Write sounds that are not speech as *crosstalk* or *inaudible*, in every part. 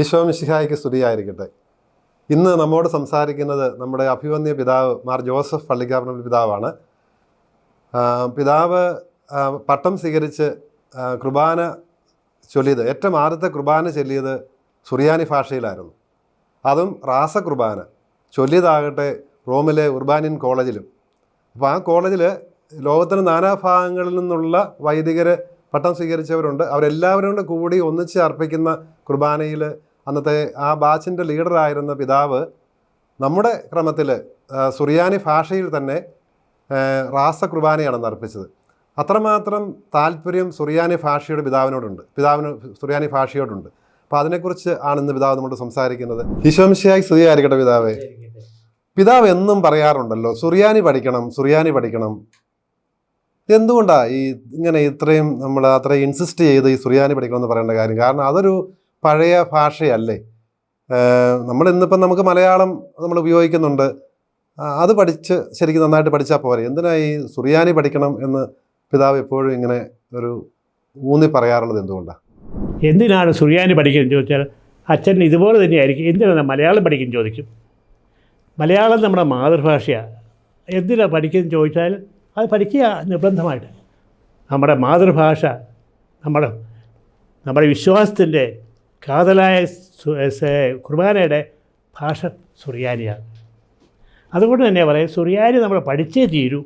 ഈശോ മിശിഹായിക്ക് സ്തുതിയായിരിക്കട്ടെ. ഇന്ന് നമ്മോട് സംസാരിക്കുന്നത് നമ്മുടെ അഭിവന്യ പിതാവ് മാർ ജോസഫ് പള്ളിക്കാപ്പന പിതാവാണ്. പിതാവ് പട്ടം സ്വീകരിച്ച് കുർബാന ചൊല്ലിയത് ഏറ്റവും ആദ്യത്തെ കുർബാന ചൊല്ലിയത് സുറിയാനി ഭാഷയിലായിരുന്നു. അതും റാസ കുർബാന ചൊല്ലിയതാകട്ടെ റോമിലെ ഉർബാനിയൻ കോളേജിലും. അപ്പോൾ ആ കോളേജിൽ ലോകത്തിന് നാനാഭാഗങ്ങളിൽ നിന്നുള്ള വൈദികർ പട്ടം സ്വീകരിച്ചവരുണ്ട്. അവരെല്ലാവരും കൂടെ കൂടി ഒന്നിച്ച് അർപ്പിക്കുന്ന കുർബാനയിൽ അന്നത്തെ ആ ബാച്ചിന്റെ ലീഡറായിരുന്ന പിതാവ് നമ്മുടെ ക്രമത്തിൽ സുറിയാനി ഭാഷയിൽ തന്നെ റാസ കുർബാനയാണ് അർപ്പിച്ചത്. അത്രമാത്രം താല്പര്യം സുറിയാനി ഭാഷയുടെ പിതാവിനോടുണ്ട്. പിതാവിന് സുറിയാനി ഭാഷയോടുണ്ട്. അപ്പോൾ അതിനെക്കുറിച്ച് ആണ് ഇന്ന് പിതാവ് നമ്മോട് സംസാരിക്കുന്നത്. ഈശോമിശയായി സ്തുതിയായിരിക്കട്ടെ പിതാവേ. പിതാവ് എന്നും പറയാറുണ്ടല്ലോ സുറിയാനി പഠിക്കണം സുറിയാനി പഠിക്കണം. എന്തുകൊണ്ടാ ഈ ഇങ്ങനെ ഇത്രയും നമ്മൾ അത്രയും ഇൻസിസ്റ്റ് ചെയ്ത് ഈ സുറിയാനി പഠിക്കണമെന്ന് പറയേണ്ട കാര്യം? കാരണം അതൊരു പഴയ ഭാഷയല്ലേ. നമ്മൾ ഇന്നിപ്പം നമുക്ക് മലയാളം നമ്മൾ ഉപയോഗിക്കുന്നുണ്ട്. അത് പഠിച്ച് ശരിക്കും നന്നായിട്ട് പഠിച്ചാൽ പോരെ. എന്തിനാ ഈ സുറിയാനി പഠിക്കണം എന്ന് പിതാവ് എപ്പോഴും ഇങ്ങനെ ഒരു ഊന്നി പറയാറുള്ളത് എന്തുകൊണ്ടാണ് എന്തിനാണ് സുറിയാനി പഠിക്കുന്നത് ചോദിച്ചാൽ അച്ഛൻ ഇതുപോലെ തന്നെയായിരിക്കും. എന്തിനാണ് മലയാളം പഠിക്കും ചോദിക്കും? മലയാളം നമ്മുടെ മാതൃഭാഷയാണ് എന്തിനാണ് പഠിക്കുന്നത് ചോദിച്ചാൽ അത് പഠിക്കുക നിർബന്ധമായിട്ട്. നമ്മുടെ മാതൃഭാഷ നമ്മുടെ നമ്മുടെ വിശ്വാസത്തിന്റെ കാതലായ കുർബാനയുടെ ഭാഷ സുറിയാനിയാണ്. അതുകൊണ്ട് തന്നെ പറയാം സുറിയാനി നമ്മൾ പഠിച്ചേ തീരൂ.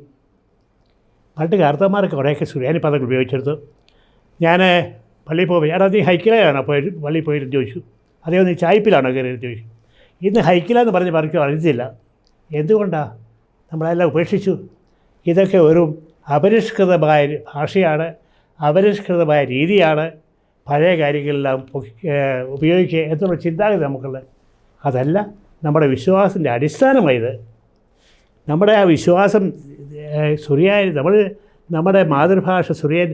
പണ്ട് കാർത്തമാർക്ക് കുറേയൊക്കെ സുറിയാനി പദങ്ങൾ ഉപയോഗിച്ചെടുത്തു ഞാൻ പള്ളിയിൽ പോയി എടാ നീ ഹൈക്കിലാണോ പോയി പള്ളിയിൽ പോയിരുന്നു ചോദിച്ചു. അതേ നീ ചായ്പിലാണോ കയറി ചോദിച്ചു. ഇന്ന് ഹൈക്കില എന്ന് പറഞ്ഞ് പറിക്കും അറിയത്തില്ല എന്തുകൊണ്ടാണ് നമ്മളെല്ലാം ഉപേക്ഷിച്ചു. ഇതൊക്കെ ഒരു അപരിഷ്കൃതമായ ഭാഷയാണ് അപരിഷ്കൃതമായ രീതിയാണ് പഴയ കാര്യങ്ങളെല്ലാം ഉപയോഗിക്കുക എന്നുള്ള ചിന്താഗതി നമുക്കുള്ളത് അതല്ല നമ്മുടെ വിശ്വാസത്തിന്റെ അടിസ്ഥാനമായത്. നമ്മുടെ ആ വിശ്വാസം സുറിയാനി നമ്മൾ നമ്മുടെ മാതൃഭാഷ സുറിയാൻ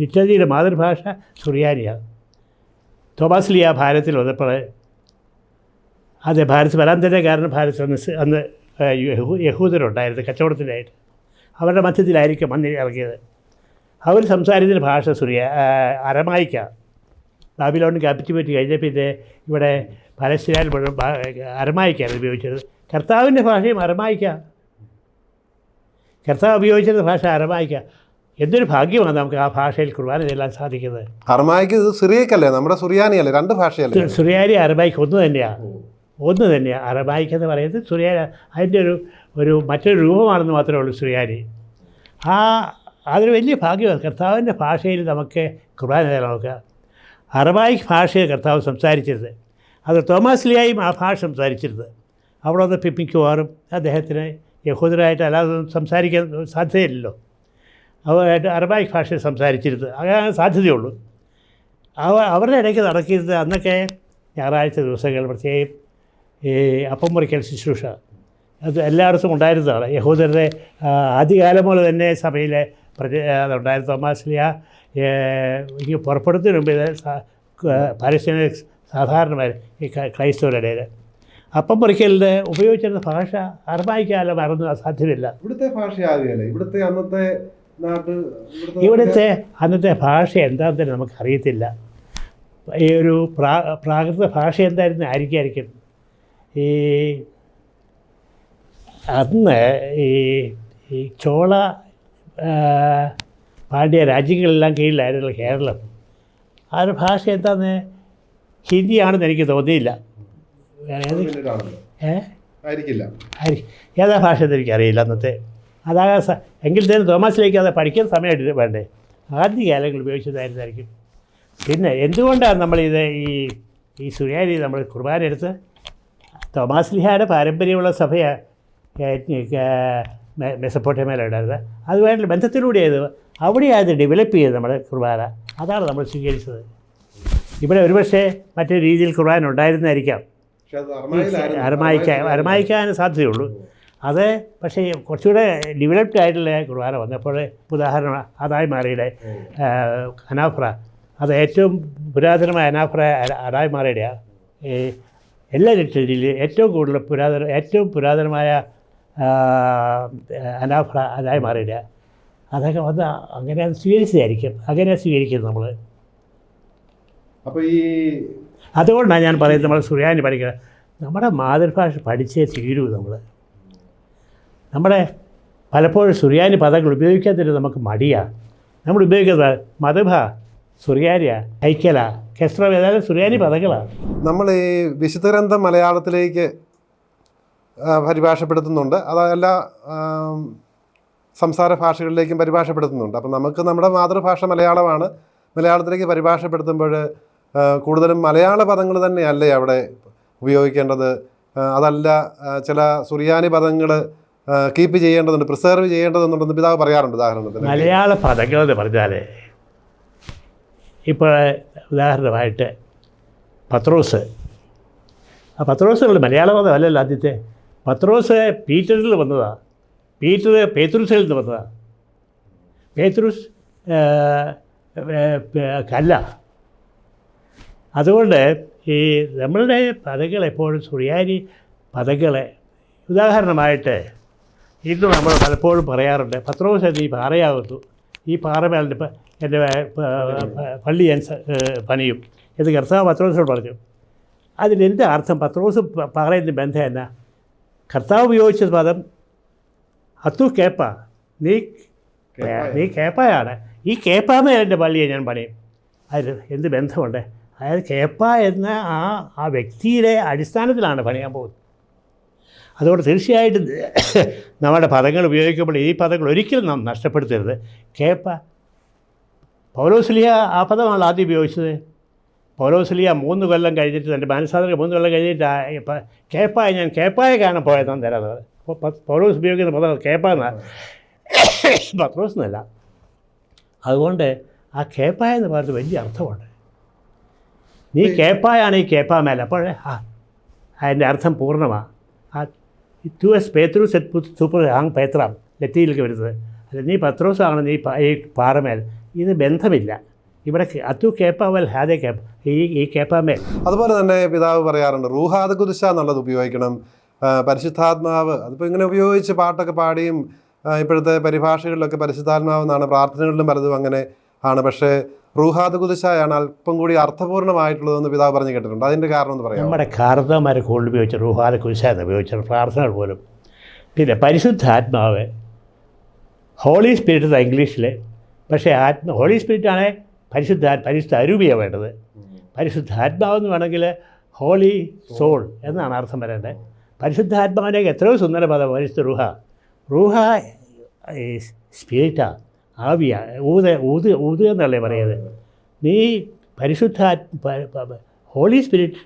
ലിറ്ററേച്ചറിയുടെ മാതൃഭാഷ സുറിയാനിയാണ്. തോമസ് ലിയ ഭാരതത്തിൽ വന്നപ്പോൾ അതെ ഭാരത് വരാൻ തന്നെ കാരണം ഭാരത് അന്ന് അന്ന് യഹൂദരുണ്ടായിരുന്നു കച്ചവടത്തിനായിട്ട്. അവരുടെ മധ്യത്തിലായിരിക്കും അന്ന് ഇറങ്ങിയത്. അവർ സംസാരിക്കുന്ന ഭാഷ സുറിയ അരമായിക്ക. ബാബിലോൺ ക്യാപിറ്റിവേറ്റ് കഴിഞ്ഞ പിന്നെ ഇവിടെ പലസ്തീനിൽ മുഴുവൻ അരമായിക്കാണ് ഉപയോഗിച്ചത്. കർത്താവിന്റെ ഭാഷയും അരമായിക്ക. കർത്താവ് ഉപയോഗിച്ചിരുന്ന ഭാഷ അരമായിക്ക. എന്തൊരു ഭാഗ്യമാണ് നമുക്ക് ആ ഭാഷയിൽ കുർബാന ചെല്ലാൻ സാധിക്കുന്നത്. അർമായിക്ക് ഇത് സിറിയക്കല്ലേ? നമ്മുടെ സുറിയാനിയല്ലേ? രണ്ട് ഭാഷയല്ലേ? സുറിയാനി അരമായിക്ക ഒന്ന് തന്നെയാണ് ഒന്ന് തന്നെയാണ് അറബായിക്ക് എന്ന് പറയുന്നത് സുറിയാനി അതിന്റെ ഒരു ഒരു മറ്റൊരു രൂപമാണെന്ന് മാത്രമേ ഉള്ളൂ സുറിയാനി. ആ അതൊരു വലിയ ഭാഗ്യമാണ്. കർത്താവിന്റെ ഭാഷയിൽ നമുക്ക് കുർബാന നോക്കുക അറബായിക് ഭാഷയിൽ കർത്താവ് സംസാരിച്ചിരുന്നത്. അത് തോമസ് ലിയായും ആ ഭാഷ സംസാരിച്ചിരുന്നത്. അവിടെ ഒന്ന് പിപ്പിക്കുവാറും അദ്ദേഹത്തിന് യഹൂദരായിട്ട് അല്ലാതെ സംസാരിക്കാൻ സാധ്യതയില്ലല്ലോ. അവരായിട്ട് അറബായിക് ഭാഷയിൽ സംസാരിച്ചിരുന്നത്. അങ്ങനെ സാധ്യതയുള്ളൂ. അവ അവരുടെ ഇടയ്ക്ക് നടക്കിയിരുന്നത് അന്നൊക്കെ ഞായറാഴ്ച ദിവസങ്ങൾ പ്രത്യേകം ഈ അപ്പം മുറിക്കൽ ശുശ്രൂഷ. അത് എല്ലായിടത്തും ഉണ്ടായിരുന്നതാണ്. യഹൂദരുടെ ആദ്യകാലം മുതൽ തന്നെ സഭയിലെ പ്രജ അതുണ്ടായിരുന്നു തോമാസ്ലിയ ഈ പുറപ്പെടുന്നതിന് മുമ്പ് ഇത് പരസ്യ സാധാരണമായി ഈ ക്രൈസ്തവരുടെ ഇടയിൽ അപ്പം മുറിക്കലിന്റെ ഉപയോഗിച്ചിരുന്ന ഭാഷ അറബായിക്കാലം മറന്ന് സാധ്യമില്ല ഇവിടുത്തെ ഭാഷയാകുകയല്ലേ ഇവിടുത്തെ അന്നത്തെ ഇവിടുത്തെ അന്നത്തെ ഭാഷ എന്താണെന്ന് തന്നെ നമുക്കറിയത്തില്ല. ഈ ഒരു പ്രാ പ്രാകൃത ഭാഷ എന്തായിരുന്നു ആയിരിക്കും ഈ അന്ന് ഈ ഈ ചോള പാണ്ഡ്യ രാജ്യങ്ങളെല്ലാം കീഴിലായിരുന്നു കേരളം. ആ ഒരു ഭാഷ എന്താന്ന് ഹിന്ദിയാണെന്ന് എനിക്ക് തോന്നിയില്ല. ആയിരിക്കില്ല. ഏതാ ഭാഷ എന്ന് എനിക്കറിയില്ല അന്നത്തെ. അതാകാൻ സ എങ്കിൽ തന്നെ തോമസിലേക്ക് അത് പഠിക്കാൻ സമയമായിട്ട് വേണ്ടേ? ആദ്യ കാലങ്ങൾ ഉപയോഗിച്ചതായിരുന്നായിരിക്കും. പിന്നെ എന്തുകൊണ്ടാണ് നമ്മളിത് ഈ ഈ സുറിയാനി നമ്മൾ കുർബാന എടുത്ത് തോമാസ് ലിഹായുടെ പാരമ്പര്യമുള്ള സഭയാണ് മെസ്സപ്പോട്ടമേലുണ്ടായിരുന്നത് അതുമായിട്ടുള്ള ബന്ധത്തിലൂടെയത് അവിടെയാണ് അത് ഡെവലപ്പ് ചെയ്തത് നമ്മുടെ കുർബാന. അതാണ് നമ്മൾ സ്വീകരിച്ചത്. ഇവിടെ ഒരുപക്ഷെ മറ്റൊരു രീതിയിൽ കുർബാന ഉണ്ടായിരുന്നായിരിക്കാം. അരമായിക്കാൻ അരമായിക്കാൻ സാധ്യതയുള്ളൂ. അത് പക്ഷേ കുറച്ചുകൂടെ ഡെവലപ്ഡ് ആയിട്ടുള്ള കുർബാന വന്നപ്പോൾ ഉദാഹരണം അതായി മാറിയുടെ അനാഫ്ര. അത് ഏറ്റവും പുരാതനമായ അനാഫ്ര അതായി മാറിയുടെയാണ് ഈ എല്ലാ ലിറ്ററേച്ചറിലും ഏറ്റവും കൂടുതൽ പുരാതന ഏറ്റവും പുരാതനമായ അനാഫ്ര അതായി മാറിയില്ല. അതൊക്കെ വന്ന് അങ്ങനെ അത് സ്വീകരിച്ചതായിരിക്കും. അങ്ങനെ സ്വീകരിക്കുന്നത് നമ്മൾ അപ്പോൾ ഈ അതുകൊണ്ടാണ് ഞാൻ പറയുന്നത് നമ്മൾ സുറിയാനി പഠിക്കുക നമ്മുടെ മാതൃഭാഷ പഠിച്ചേ തീരൂ നമ്മൾ നമ്മുടെ പലപ്പോഴും സുറിയാനി പദങ്ങൾ ഉപയോഗിക്കാത്തതിന് നമുക്ക് മടിയാണ് നമ്മൾ ഉപയോഗിക്കുന്നത് മധുഭ സുറിയാനിയ? ഐക്യല കെസ്ട്രോ ഏതായാലും സുറിയാനി പദങ്ങളാണ് നമ്മൾ ഈ വിശുദ്ധ ഗ്രന്ഥം മലയാളത്തിലേക്ക് പരിഭാഷപ്പെടുത്തുന്നുണ്ട്. അത് എല്ലാ സംസാര ഭാഷകളിലേക്കും പരിഭാഷപ്പെടുത്തുന്നുണ്ട്. അപ്പം നമുക്ക് നമ്മുടെ മാതൃഭാഷ മലയാളമാണ്. മലയാളത്തിലേക്ക് പരിഭാഷപ്പെടുത്തുമ്പോൾ കൂടുതലും മലയാള പദങ്ങൾ തന്നെയല്ലേ അവിടെ ഉപയോഗിക്കേണ്ടത്? അതല്ല ചില സുറിയാനി പദങ്ങൾ കീപ്പ് ചെയ്യേണ്ടതുണ്ട് പ്രിസർവ് ചെയ്യേണ്ടതെന്നുണ്ടെന്ന് പിതാവ് പറയാറുണ്ട് ഉദാഹരണത്തിന്. മലയാള പദങ്ങൾ എന്ന് പറഞ്ഞാൽ ഇപ്പോൾ ഉദാഹരണമായിട്ട് പത്രോസ്. ആ പത്രോസുകൾ മലയാള പദം അല്ലല്ലോ ആദ്യത്തെ. പത്രോസ് പീറ്ററിൽ വന്നതാണ് പീറ്റർ പേത്രുസിൽ നിന്ന് വന്നതാണ് പേത്രുസ് കല്ല. അതുകൊണ്ട് ഈ നമ്മളുടെ പദങ്ങൾ എപ്പോഴും സുറിയാനി പദങ്ങളെ ഉദാഹരണമായിട്ട് ഇന്ന് നമ്മൾ പലപ്പോഴും പറയാറുണ്ട്. പത്രോസ് ഈ പാറയാകുന്നു ഈ പാറമേലിന്റെ എന്റെ പള്ളി ഞാൻ പണിയും എന്ന് കർത്താവ് പത്രോസോട് പറഞ്ഞു. അതിലെന്ത് അർത്ഥം പത്രോസ് പറയുന്ന ബന്ധം എന്നാ? കർത്താവ് ഉപയോഗിച്ച പദം അത്തു കേപ്പ. നീ നീ കേപ്പയാണ്. ഈ കേപ്പാമേ എന്റെ പള്ളിയെ ഞാൻ പണിയും. അതിൽ എന്ത് ബന്ധമുണ്ട്? അതായത് കേപ്പ എന്ന ആ ആ വ്യക്തിയുടെ അടിസ്ഥാനത്തിലാണ് പണിയാൻ പോകുന്നത്. അതുകൊണ്ട് തീർച്ചയായിട്ടും നമ്മുടെ പദങ്ങൾ ഉപയോഗിക്കുമ്പോൾ ഈ പദങ്ങൾ ഒരിക്കലും നാം നഷ്ടപ്പെടുത്തരുത്. കേപ്പ പൗലോസ്ലിയ ആ പദമാണ് ആദ്യം ഉപയോഗിച്ചത്. പൗലോസ്ലിയ മൂന്ന് കൊല്ലം കഴിഞ്ഞിട്ട് തന്റെ മാനസാന്തരം മൂന്ന് കൊല്ലം കഴിഞ്ഞിട്ട് കേപ്പായ ഞാൻ കേപ്പായ കാണാൻ പോയതാണ് തരാം. അപ്പോൾ പൗലോസ് ഉപയോഗിക്കുന്ന പദം കേപ്പ എന്നാണ് *coughs* പത്രോസ് എന്നല്ല. അതുകൊണ്ട് ആ കേപ്പായ എന്ന് പറയുന്നത് വലിയ അർത്ഥമുണ്ട് നീ കേപ്പായാണ് ഈ കേപ്പാ മേലെ. അപ്പോൾ ആ അതിന്റെ അർത്ഥം പൂർണമാണ് ആ ടു എസ് പേത്രു സെറ്റ് സൂപ്പർ ആങ് പേത്രാം ലത്തിയിലേക്ക് വരുന്നത്. അല്ല നീ പത്രോസാണ് നീ ഈ പാറമേൽ ഇത് ബന്ധമില്ല. ഇവിടെ അത്തു കേപ്പാവൽ ഹാദെ കേപ്പ. ഈ ഈ കേപ്പാമേൽ അതുപോലെ തന്നെ പിതാവ് പറയാറുണ്ട് റൂഹാദ് കുതിശ എന്നുള്ളത് ഉപയോഗിക്കണം. പരിശുദ്ധാത്മാവ് അതിപ്പോൾ ഇങ്ങനെ ഉപയോഗിച്ച് പാട്ടൊക്കെ പാടിയും ഇപ്പോഴത്തെ പരിഭാഷകളിലൊക്കെ പരിശുദ്ധാത്മാവ് എന്നാണ് പ്രാർത്ഥനകളിലും പലതും അങ്ങനെ ആണ്. പക്ഷേ റൂഹാദ് കുതിശയാണ് അല്പം കൂടി അർത്ഥപൂർണമായിട്ടുള്ളതെന്ന് പിതാവ് പറഞ്ഞു കേട്ടിട്ടുണ്ട്. അതിന്റെ കാരണം എന്ന് പറയാം നമ്മുടെ കാർത്തമാരെ കൂടുതൽ ഉപയോഗിച്ച കുതിശ എന്ന് ഉപയോഗിച്ച പ്രാർത്ഥനകൾ പോലും. പിന്നെ പരിശുദ്ധാത്മാവ് ഹോളി സ്പിരിറ്റ് എന്നാണ് ഇംഗ്ലീഷിൽ പക്ഷേ ആത്മ ഹോളി സ്പിരിറ്റാണ് പരിശുദ്ധ പരിശുദ്ധ അരൂപിയാണ് വേണ്ടത്. പരിശുദ്ധാത്മാവെന്ന് വേണമെങ്കിൽ ഹോളി സോൾ എന്നാണ് അർത്ഥം വരേണ്ടത്. പരിശുദ്ധാത്മാവിനേക്ക് എത്രയോ സുന്ദര പദം പരിശുദ്ധ റുഹ. റുഹ സ്പിരിറ്റാ ആവിയ ഊത് ഊത് ഊത് എന്നല്ലേ പറയുന്നത്. നീ പരിശുദ്ധ ഹോളി സ്പിരിറ്റ്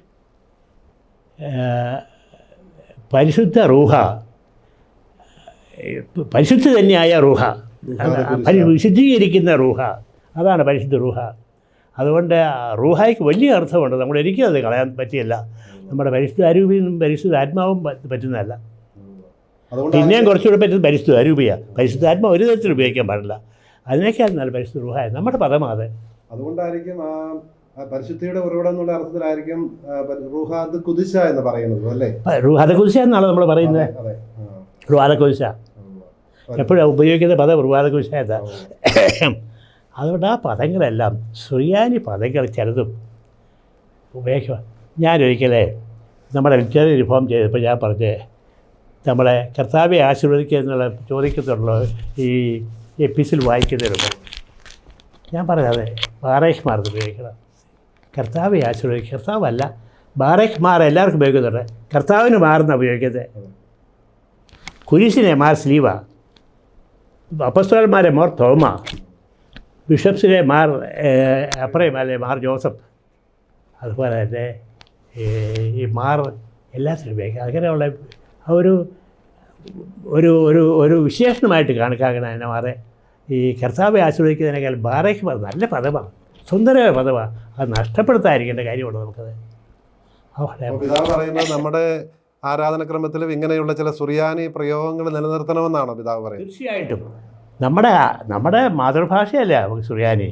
പരിശുദ്ധ റൂഹ പരിശുദ്ധ തന്നെയായ റൂഹ. വിശുദ്ധീകരിക്കുന്ന റൂഹ. അതാണ് പരിശുദ്ധ റൂഹ. അതുകൊണ്ട് റൂഹയ്ക്ക് വലിയ അർത്ഥമുണ്ട്. നമ്മൾ ഒരിക്കലും അത് കളയാൻ പറ്റിയല്ല. നമ്മുടെ പരിശുദ്ധ അരൂപിയും പരിശുദ്ധ ആത്മാവും പറ്റുന്നതല്ല. പിന്നെയും കുറച്ചുകൂടെ പറ്റുന്നത് പരിശുദ്ധ അരൂപിയ. പരിശുദ്ധ ആത്മാവ് ഒരു തരത്തിൽ ഉപയോഗിക്കാൻ പാടില്ല. അതിനേക്കാൾ നല്ല പരിശുദ്ധ റൂഹായ. നമ്മുടെ പദം അത്. അതുകൊണ്ടായിരിക്കും ആ പരിശുദ്ധിയുടെ ഉറവിടം എന്നുള്ള അർത്ഥത്തിലായിരിക്കും റൂഹാദ് കുതിശ എന്ന് പറയുന്നത് അല്ലേ? റൂഹാദ് കുതിശ എന്നാണ് നമ്മൾ പറയുന്നത്. അതെ ആ. റുഹാദക്കുരിശ എപ്പോഴും ഉപയോഗിക്കുന്ന പദം ഉർവാദക എന്താ അതുകൊണ്ട് ആ പദങ്ങളെല്ലാം സുറിയാനി പദങ്ങൾ ചിലതും ഉപയോഗിക്കുക ഞാനൊരിക്കലേ നമ്മുടെ ലിറ്റററി റിഫോം ചെയ്തപ്പോൾ ഞാൻ പറഞ്ഞേ നമ്മളെ കർത്താവെ ആശീർവദിക്കുക എന്നുള്ള ചോദിക്കത്തുള്ള ഈ എപ്പിസിൽ വായിക്കുന്നതിലുണ്ട് ഞാൻ പറഞ്ഞത് ബാറേഖ് മാർ ഉപയോഗിക്കണം. കർത്താവെ ആശീർവദിക്കുക കർത്താവല്ല ബാറേഖ് മാർ എല്ലാവർക്കും ഉപയോഗിക്കുന്നുണ്ട്. കർത്താവിന് മാറുന്ന ഉപയോഗിക്കുന്നത്? കുരിശിനെ മാർ സ്ലീവ. അപ്പസ്തോലന്മാരെ മാർ തോമ. ബിഷപ്സിനെ മാർ അപ്രയം അല്ലെ മാർ ജോസഫ്. അതുപോലെ തന്നെ ഈ മാർ എല്ലാത്തിനും അങ്ങനെയുള്ള ഒരു ഒരു ഒരു ഒരു വിശേഷണമായിട്ട് കണക്കാക്കണം അതിനെ മാറെ. ഈ കർത്താവെ ആശ്രയിക്കുന്നതിനേക്കാൾ ബാറേക്ക് പദം നല്ല പദമാണ് സുന്ദരമായ പദമാണ് അത് നഷ്ടപ്പെടുത്താതിരിക്കേണ്ട കാര്യമുണ്ട് നമുക്കത്. അവിടെ നമ്മുടെ ആരാധനക്രമത്തിലും ഇങ്ങനെയുള്ള ചില സുറിയാനി പ്രയോഗങ്ങൾ നിലനിർത്തണമെന്നാണോ പിതാവ് പറയുന്നത്? തീർച്ചയായിട്ടും. നമ്മുടെ നമ്മുടെ മാതൃഭാഷയല്ലേ സുറിയാനി?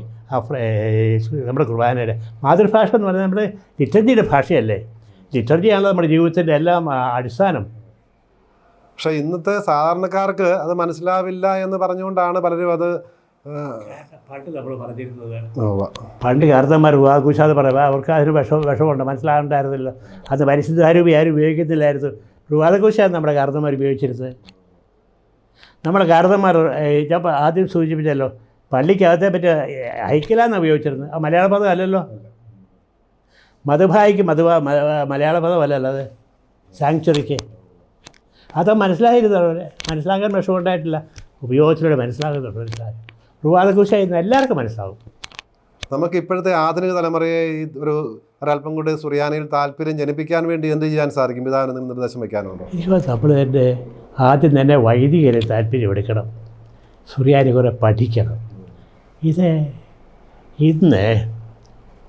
നമ്മുടെ കുർബാനയുടെ മാതൃഭാഷ എന്ന് പറയുന്നത് നമ്മുടെ ലിറ്റർജിയുടെ ഭാഷയല്ലേ? ലിറ്റർജിയാണല്ലോ നമ്മുടെ ജീവിതത്തിന്റെ എല്ലാം അടിസ്ഥാനം. പക്ഷേ ഇന്നത്തെ സാധാരണക്കാർക്ക് അത് മനസ്സിലാവില്ല എന്ന് പറഞ്ഞുകൊണ്ടാണ് പലരും അത് പണ്ട് നമ്മൾ പറഞ്ഞിരുന്നത്. പണ്ട് കാർത്തന്മാർ വിവാഹകുശാതെ പറയുക അവർക്ക് അതിന് വിഷം വിഷമുണ്ട് മനസ്സിലാകണ്ടായിരുന്നില്ല. അത് പരിശുദ്ധ ആരും ആരും ഉപയോഗിക്കുന്നില്ലായിരുന്നു. വിവാദകുശാണ് നമ്മുടെ കാർത്തന്മാർ ഉപയോഗിച്ചിരുന്നത്. നമ്മുടെ കാർത്തന്മാർ ഞാൻ ആദ്യം സൂചിപ്പിച്ചല്ലോ പള്ളിക്കകത്തെ പറ്റി ഹൈക്കലാന്ന് ഉപയോഗിച്ചിരുന്നത്. ആ മലയാള പദം അല്ലല്ലോ? മധുഭായിക്ക് മധുവ മലയാള പദം അല്ലല്ലോ അത്. സാങ്ച്വറിക്ക്. അത് മനസ്സിലായിരുന്നു? അവരെ മനസ്സിലാക്കാൻ വിഷമമുണ്ടായിട്ടില്ല. ഉപയോഗത്തിലൂടെ മനസ്സിലാകുന്നുണ്ട്? മനസ്സിലാകും റുവാദകുശ ഇന്ന് എല്ലാവർക്കും മനസ്സിലാവും. നമുക്ക് ഇപ്പോഴത്തെ ആധുനിക തലമുറയെ ഈ ഒരു ഒരല്പം കൂടി സുറിയാനയിൽ താല്പര്യം ജനിപ്പിക്കാൻ വേണ്ടി എന്ത് ചെയ്യാൻ സാധിക്കും? ഇതാണ് നിർദ്ദേശം വയ്ക്കാനുണ്ടോ ഈശോ നമ്മൾ തന്നെ ആദ്യം തന്നെ വൈദികരെ താല്പര്യം എടുക്കണം. സുറിയാനി കുറെ പഠിക്കണം. ഇത് ഇന്ന്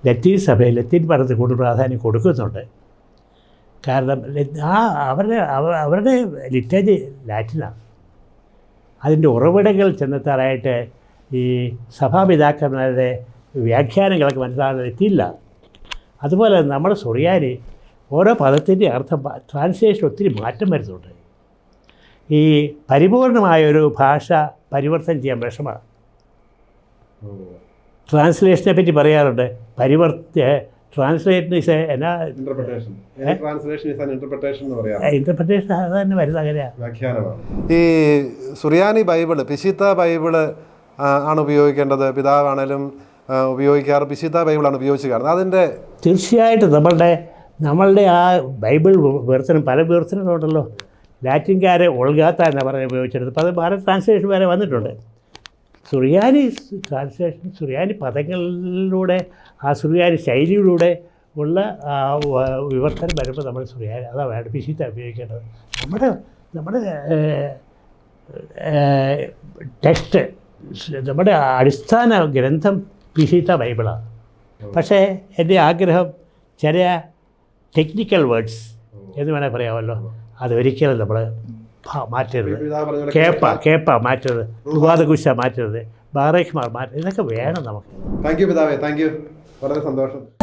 ലത്തീൻ സഭയിൽ ലത്തീൻ പഠനത്തിൽ കൂടുതൽ പ്രാധാന്യം കൊടുക്കുന്നുണ്ട്. കാരണം ആ അവരുടെ അവ- അവരുടെ ലിറ്റേജ് ലാറ്റിനാണ്. അതിന്റെ ഉറവിടങ്ങൾ ചെന്നെത്താറായിട്ട് ഈ സഭാപിതാക്കന്മാരുടെ വ്യാഖ്യാനങ്ങളൊക്കെ മനസ്സിലാകാൻ എത്തിയില്ല അതുപോലെ നമ്മുടെ സുറിയാനി ഓരോ പദത്തിന്റെ അർത്ഥം ട്രാൻസ്ലേഷൻ ഒത്തിരി മാറ്റം വരുന്നുണ്ട്. ഈ പരിപൂർണമായ ഒരു ഭാഷ പരിവർത്തനം ചെയ്യാൻ വിഷമമാണ് ട്രാൻസ്ലേഷനെ പറ്റി പറയാറുണ്ട്. പരിവർത്ത ട്രാൻസ്ലേറ്റ് ഇസ് എന്നാ interpretation translation is an interpretation എന്ന് പറയാം. ഇന്റർപ്രിട്ടേഷൻ അത് തന്നെ വരുന്നത് അങ്ങനെയാണ് വ്യാഖ്യാനമാണ്. ഈ സുറിയാനി ബൈബിൾ പിശിത്ത ബൈബിൾ ആണ് ഉപയോഗിക്കേണ്ടത്. പിതാവാണേലും ഉപയോഗിക്കാറ്. വിശുദ്ധ ബൈബിളാണ് ഉപയോഗിച്ച് കാണുന്നത് അതിന്റെ തീർച്ചയായിട്ടും നമ്മളുടെ നമ്മളുടെ ആ ബൈബിൾ വിവർത്തനം പല വിവർത്തനങ്ങളുണ്ടല്ലോ. ലാറ്റിൻകാരെ ഒൾഗാത്ത എന്ന് പറഞ്ഞ് ഉപയോഗിച്ചിരുന്നത്. അപ്പോൾ അത് ഭാരത് ട്രാൻസ്ലേഷൻ വരെ വന്നിട്ടുണ്ട്. സുറിയാനി ട്രാൻസ്ലേഷൻ സുറിയാനി പദങ്ങളിലൂടെ ആ സുറിയാനി ശൈലിയിലൂടെ ഉള്ള വിവർത്തനം വരുമ്പോൾ നമ്മൾ സുറിയാനി അതാ വേണ്ട പിശിത്ത ഉപയോഗിക്കേണ്ടത്. നമ്മുടെ നമ്മുടെ ടെക്സ്റ്റ് നമ്മുടെ അടിസ്ഥാന ഗ്രന്ഥം പിഹിത ബൈബിളാണ് പക്ഷേ എന്റെ ആഗ്രഹം ചെറിയ ടെക്നിക്കൽ വേർഡ്സ് എന്ന് വേണേൽ പറയാമല്ലോ. അതൊരിക്കലും നമ്മൾ മാറ്റരുത്. Kappa kappa. മാറ്റരുത്. ഉപാധകുശ മാറ്റരുത്. ബാറേഖ്മാർ മാറ്റരുത്. ഇതൊക്കെ വേണം നമുക്ക്. താങ്ക് യു പിതാവേ താങ്ക് യു. വളരെ സന്തോഷം.